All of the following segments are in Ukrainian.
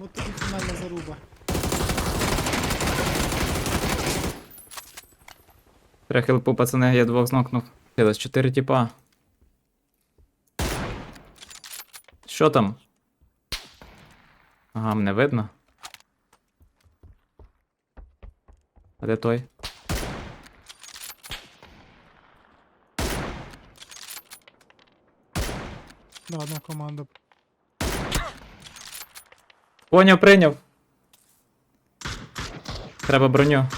От тобі фінальна заруба. Треба хелпу, пацани, я двох знокнув. Хилось чотири тіпа. Що там? Ага, мене видно. А де той? Да, одна команда. Поняв, прийняв. Треба броню.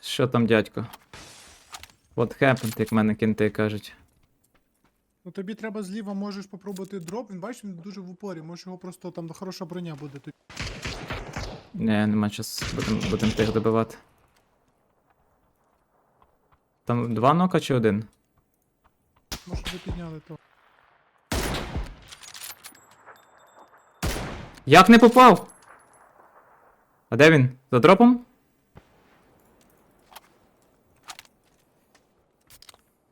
Що там, дядько? What happened, як мене кінти кажуть. Ну тобі треба зліва можеш попробувати дроп. Він бачиш, він дуже в упорі. Можеш його просто там хороша броня буде. Не, нема час. Будем, будем тих добивати. Там два нока чи один? Може ви підняли то. Як не попав? А де він? За дропом?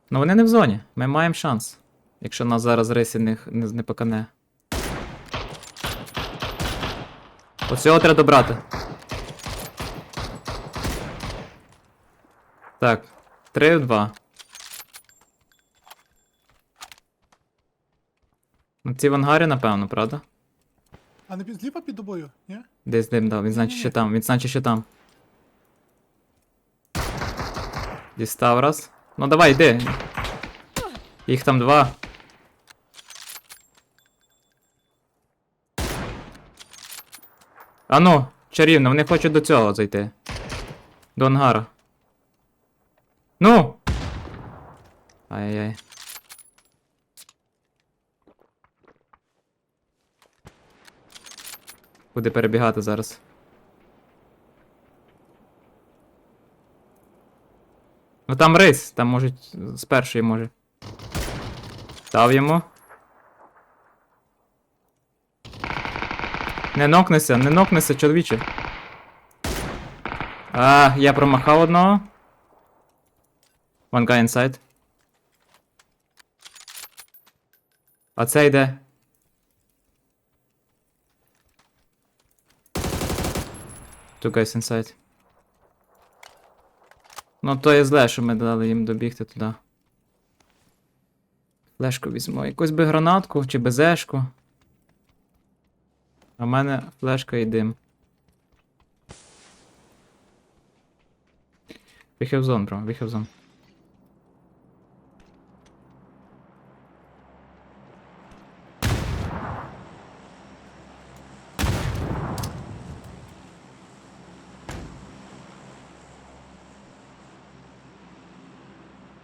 Ну вони не в зоні. Ми маємо шанс. Якщо нас зараз рисі не, не, не покане. Оцього треба добрати. Так. 3 в 2. Ну ці в ангарі, напевно, правда? А не під зліва під тобою? Ні? Десь дим дав, він значить ще там, він значить ще там. Дістав раз. Ну давай, йди. Їх там два. А ну, чарівно, вони хочуть до цього зайти. До ангара. Ну! Ай-яй. Куди перебігати зараз? Ну там рейс, там можуть з першої може. Став йому. Не нокнися, не нокнися, чоловіче. А, я промахав одного. One guy inside. А це йде. Two guys inside. Ну, то є зле, що ми дали їм добігти туди. Флешку візьму. Якусь би гранатку чи безешку. А в мене флешка і дим. We have zone, bro. Zone.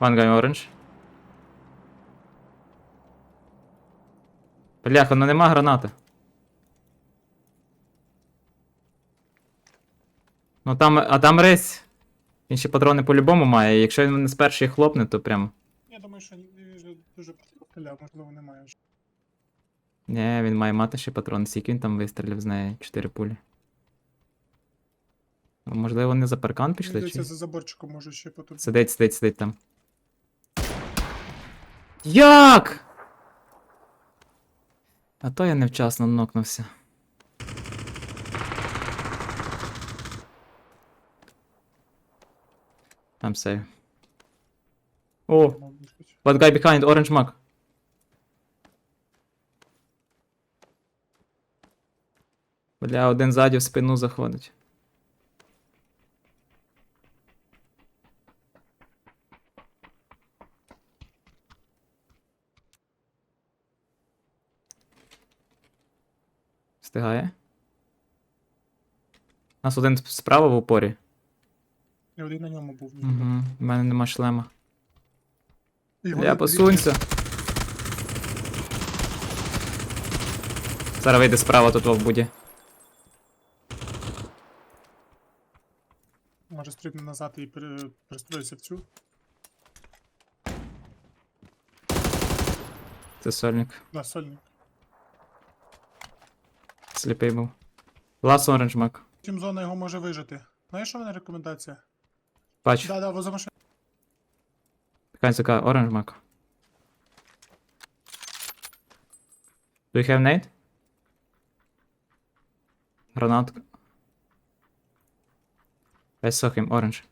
One guy orange. Бляха, ну нема гранати. Ну там, а там рейс. Він ще патрони по-любому має. Якщо він мене з першої хлопне, то прям. Я думаю, що він вже дуже постріляв, можливо, немає вже. Ні, він має мати ще патрон. Скільки він там вистрілив з неї 4 пулі. Ну, Можливо, вони за паркан пішли Дивіться, чи. за заборчиком може ще потім. Сидить, сидить, сидить там. Як? А то я невчасно нокнувся. I'm safe. О, what guy behind, orange mug. Бля, один ззаді в спину заходить. Встигає. У нас один справа в упорі. Я один на ньому був. Угу. У мене нема шлема. Його Я посунься. Зараз вийде справа тут в буді. Може стрибне назад і перестроїться в цю. Це сольник. Да, сольник. Сліпий був. Last orange mug. Тім зона його може вижити. Знаєш, що в мене рекомендація? Бач. Да, да, воза машину. Канцюка, оранж мак. Do you have nade? Гранатка. I saw him, оранж.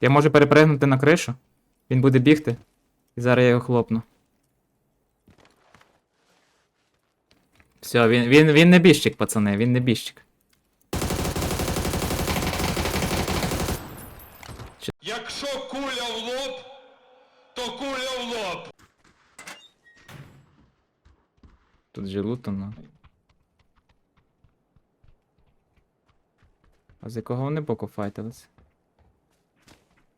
Я можу перепригнути на кришу. Він буде бігти. І зараз я його хлопну. Все, він, він, він не біжчик, пацани, він не біжчик. Якщо куля в лоб, то куля в лоб. Тут же лутано. А з якого вони боку файтились?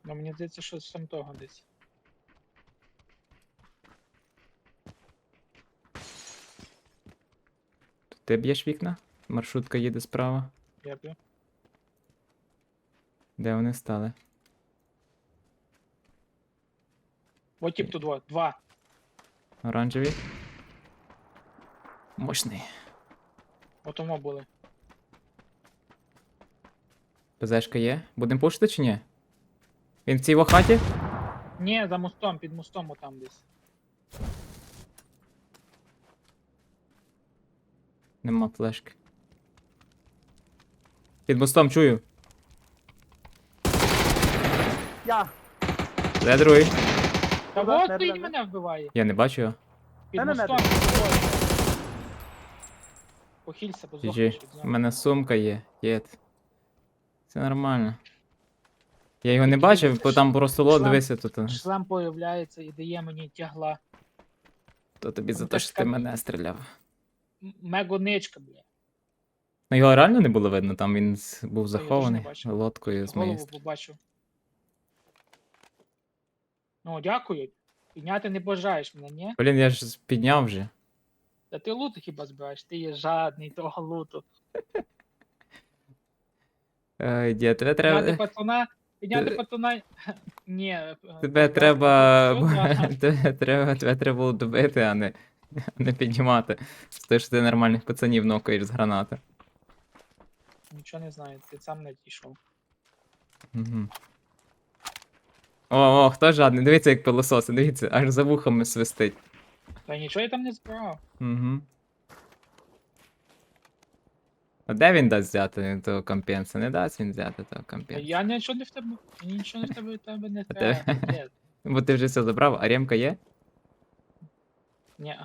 Ну, мені здається, що з там того десь. Ти б'єш вікна? Маршрутка їде справа. Я б. Де вони стали? От тип тут два. Два. Оранжеві. Мощний. От тому були. ПЗшка є? Будемо пушити чи ні? Він в цій хаті? Ні, за мостом, під мостом отам десь. Нема флешки. Під мостом чую. Я. Де другий? Та Куда? от Де, стоїть де, де? мене вбиває. Я не бачу його. Під Не, не, не, мостом. Похилься, бо від У мене сумка є. Єд. Це нормально. Я його не бачив, бо там просто лот, Шлем- дивися тут. Шлем появляється і дає мені тягла. То тобі за те, що ти мене стріляв. Мегоничка, бля. Ну його реально не було видно, там він з- був захований бачив. лодкою з моєї Голову сторони. побачив. Ну, дякую. Підняти не бажаєш мене, ні? Блін, я ж підняв вже. Та ти луту хіба збираєш? Ти є жадний того луту. Ой, дід, тебе Підняти треба. пацана. Підняти Ти- пацана. Ні. е, Тебе е, треба. сюди. Тебе треба, тебе треба було добити, а не, не піднімати. Що ти нормальних пацанів нокаєш з гранати. Нічого не знаю, ти сам не дійшов. Угу. О, о, хто жадний? Дивіться, як пилососи, дивіться, аж за вухами свистить. Та нічого я там не збирав. Угу. А де він дасть взяти того компенса? Не дасть він взяти того компенса. Я нічого не в тебе. Мені нічого не в тебе, в тебе не треба. Бо ти вже все забрав, а ремка є? Ні.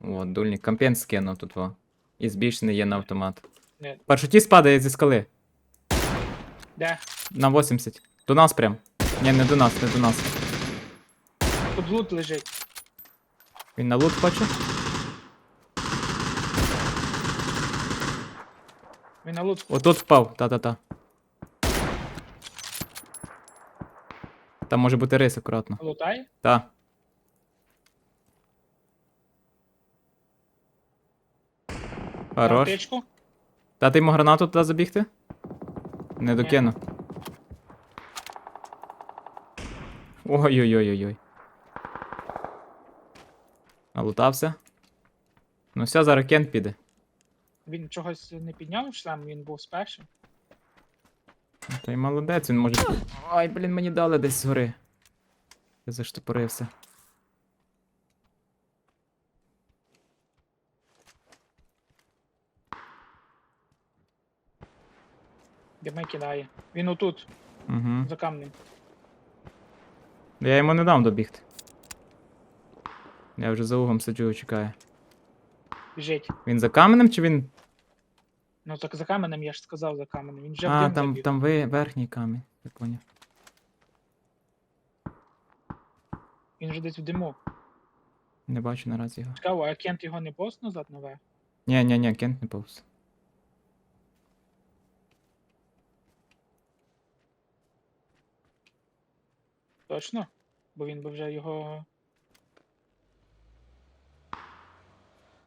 О, дульник. Компенс скинув тут во. І збільшений є на автомат. Ні. Паршутіст падає зі скали. Де? На 80. До нас прям. Ні, не до нас, не до нас. Тут лут лежить. Він на лут хоче? Він на лут. Отут впав, та-та-та. Там може бути рис акуратно. Лутає? Та. Хорош. аптечку? Дати йому гранату туди забігти? Не докину. Ой-ой-ой-ой-ой. Налутався. Ну все, зараз кент піде. Він чогось не підняв шлем, він був. Ну, Та й молодець, він може. Ай, блін, мені дали десь згори. Я заштопорився. Дими кидає. Він отут, Угу. за камнем. Я йому не дам добігти. Я вже за угом сиджу і чекаю. Біжить. Він за каменем чи він. Ну так за каменем, я ж сказав за каменем. Він вже а, там, там ви, верхній камінь, я поняв. Він вже десь в диму. Не бачу наразі його. Цікаво, а Кент його не пост назад наверх? Ні, ні, ні, кент не повз. Точно? Бо він би вже його.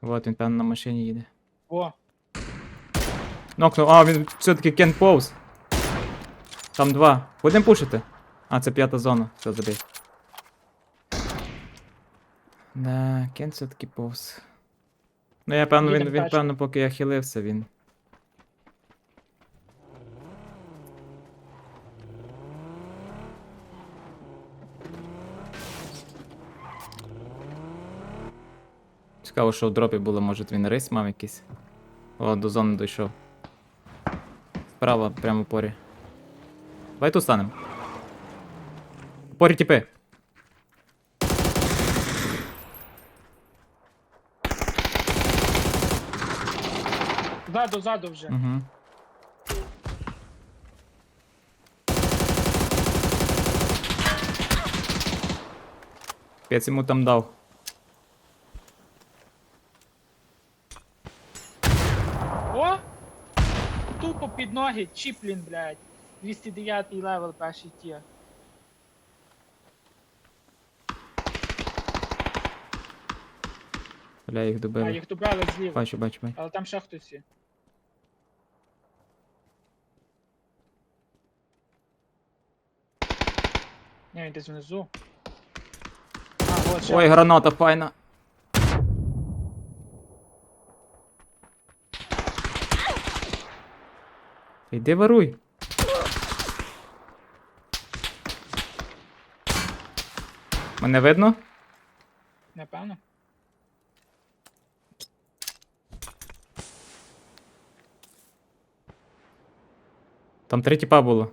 Вот він, певно, на машині їде. О, Нокнув. А, він все-таки кен повз. Там два. Будемо пушити. А, це п'ята зона. Все, забій. Да, кен все-таки повз. Ну я певно, він, він певно, поки я хилився, він. Цікаво, що в дропі було, може він рейс мав якийсь. О, до зони дійшов. Справа, прямо в порі. Давай тут станемо. В Порі тіпи. Ззаду, ззаду вже. Угу. Пець йому там дав. Ноги, чіплін, блядь. 209 левел перший тір. Бля, їх А добили. їх добрали зліва. Бачу, бачу, бачу. Але там ще хтось є. Ні, він десь внизу. А, от ще. Ой, граната файна. Йди варуй. Мене видно? Напевно. Там три тіпа було.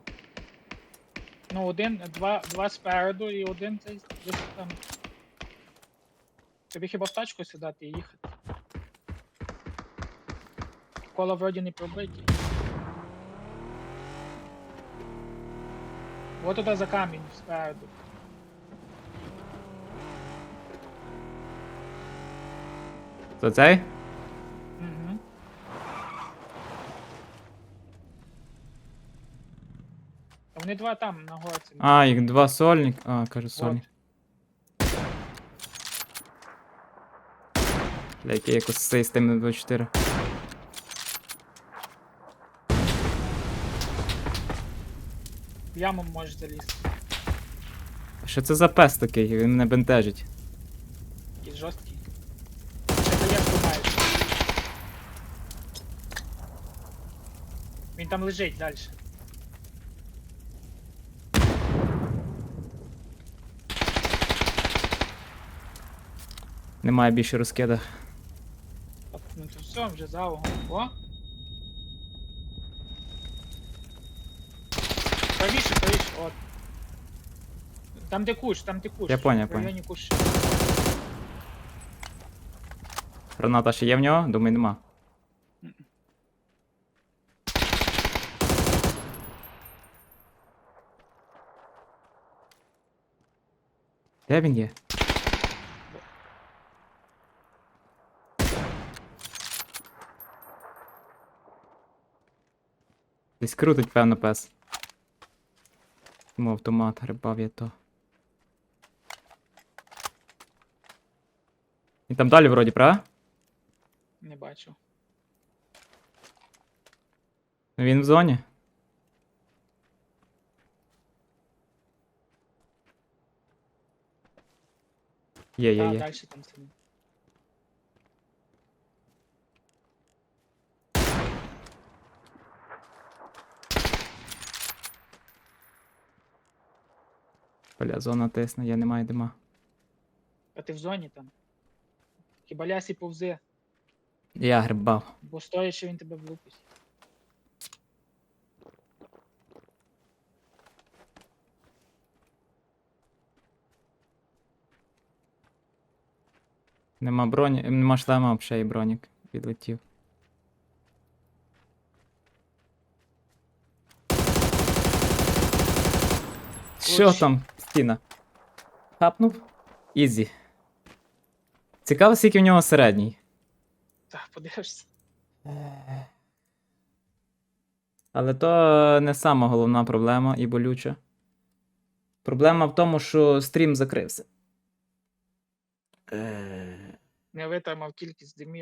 Ну, один, два, два спереду і один цей десь там. Тобі хіба в тачку сідати і їхати? Коло вроді не пробиті. Вот туди за камінь спереду. То цей? Угу. А вони два там на горці. А, їх два сольник. А, кажу сольник. Бля, який якось цей з тим 24. Яму можеш залізти. А Що це за пес такий? Він мене бентежить. Якийсь жорсткий. Він там лежить далі. Немає більше розкида. Ну то все, вже за угол. О! От. Там де куш, там де куш. Я поняв, В районі куш. Граната ще є в нього? Думаю, нема. Де він є? Десь крутить, певно, пес. Тому автомат грибав я то. Він там далі вроді, правда? Не бачу. Він в зоні. Є, є, є. далі там сидить. Бля, зона тисне, я не маю дима. А ти в зоні там. Хіба лясі повзи, Я грибав. бо стоячи він тебе влупить. Нема броні, нема шлема, ще і бронік відлетів. Що там, стіна? Хапнув? Ізі. Цікаво, скільки в нього середній. Так, подивишся. Але то не сама головна проблема і болюча. Проблема в тому, що стрім закрився. Не витримав кількість димів.